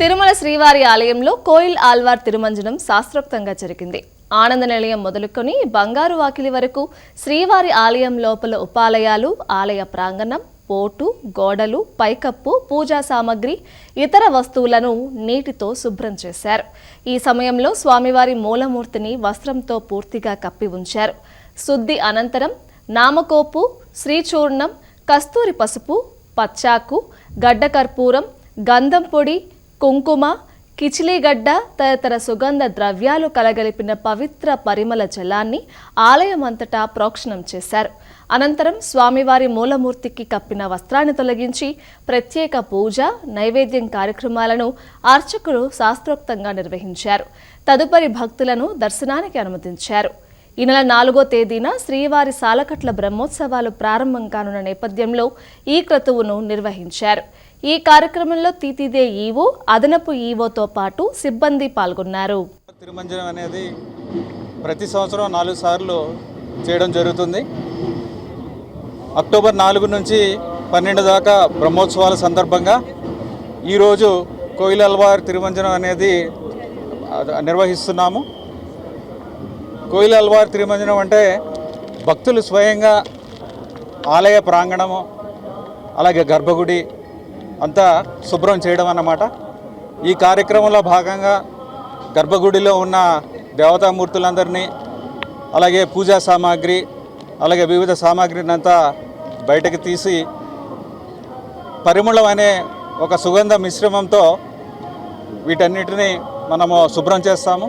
తిరుమల శ్రీవారి ఆలయంలో కోయిల్ ఆల్వార్ తిరుమంజనం శాస్త్రోక్తంగా జరిగింది. ఆనంద నిలయం మొదలుకొని బంగారు వాకిలి వరకు శ్రీవారి ఆలయం లోపల ఉపాలయాలు ఆలయ ప్రాంగణం పోటు గోడలు పైకప్పు పూజా సామగ్రి ఇతర వస్తువులను నీటితో శుభ్రం చేశారు. ఈ సమయంలో స్వామివారి మూలమూర్తిని వస్త్రంతో పూర్తిగా కప్పి ఉంచారు. శుద్ధి అనంతరం నామకోపు శ్రీచూర్ణం కస్తూరి పసుపు పచ్చాకు గడ్డ కర్పూరం గంధం పొడి కుంకుమ కిచిలీగడ్డ తదితర సుగంధ ద్రవ్యాలు కలగలిపిన పవిత్ర పరిమళ జలాన్ని ఆలయం అంతటా ప్రోక్షణం చేశారు. అనంతరం స్వామివారి మూలమూర్తికి కప్పిన వస్త్రాన్ని తొలగించి ప్రత్యేక పూజ నైవేద్యం కార్యక్రమాలను అర్చకులు శాస్త్రోక్తంగా నిర్వహించారు. తదుపరి భక్తులను దర్శనానికి అనుమతించారు. ఈ నెల నాలుగో తేదీన శ్రీవారి సాలకట్ల బ్రహ్మోత్సవాలు ప్రారంభం కానున్న నేపథ్యంలో ఈ క్రతువును నిర్వహించారు. ఈ కార్యక్రమంలో తీతిదే ఈవో అదనపు ఈవోతో పాటు సిబ్బంది పాల్గొన్నారు. తిరుమంజనం అనేది ప్రతి సంవత్సరం నాలుగు సార్లు చేయడం జరుగుతుంది. అక్టోబర్ నాలుగు నుంచి పన్నెండు దాకా బ్రహ్మోత్సవాల సందర్భంగా ఈరోజు కోయిలల్వార్ తిరుమంజనం అనేది నిర్వహిస్తున్నాము. నిర్వహిస్తున్నాము కోయిలల్వార్ తిరుమంజనం అంటే భక్తులు స్వయంగా ఆలయ ప్రాంగణము అలాగే గర్భగుడి అంతా శుభ్రం చేయడం అన్నమాట. ఈ కార్యక్రమంలో భాగంగా గర్భగుడిలో ఉన్న దేవతామూర్తులందరినీ అలాగే పూజా సామాగ్రి అలాగే వివిధ సామాగ్రిని అంతా బయటకు తీసి పరిమళం అనే ఒక సుగంధ మిశ్రమంతో వీటన్నిటినీ మనము శుభ్రం చేస్తాము.